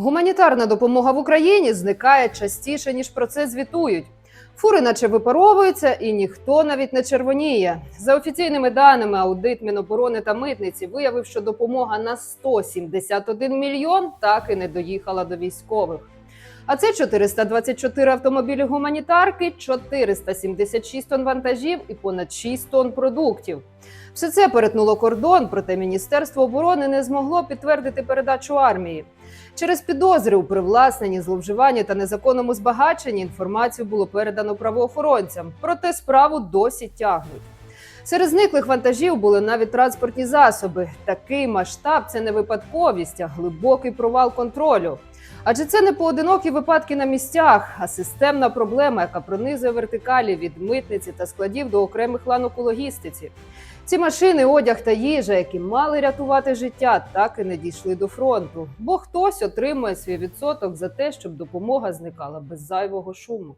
Гуманітарна допомога в Україні зникає частіше ніж про це звітують. Фури наче випаровуються, і ніхто навіть не червоніє. За офіційними даними, аудит Міноборони та митниці виявив, що допомога на 171 мільйон так і не доїхала до військових. А це 424 автомобілі гуманітарки, 476 тонн вантажів і понад 6 тонн продуктів. Все це перетнуло кордон, проте Міністерство оборони не змогло підтвердити передачу армії. Через підозри у привласненні, зловживанні та незаконному збагаченні інформацію було передано правоохоронцям, проте справу досі тягнуть. Серед зниклих вантажів були навіть транспортні засоби. Такий масштаб це не випадковість, а глибокий провал контролю. Адже це не поодинокі випадки на місцях, а системна проблема, яка пронизує вертикалі від митниці та складів до окремих ланок у логістиці. Ці машини, одяг та їжа, які мали рятувати життя, так і не дійшли до фронту. Бо хтось отримує свій відсоток за те, щоб допомога зникала без зайвого шуму.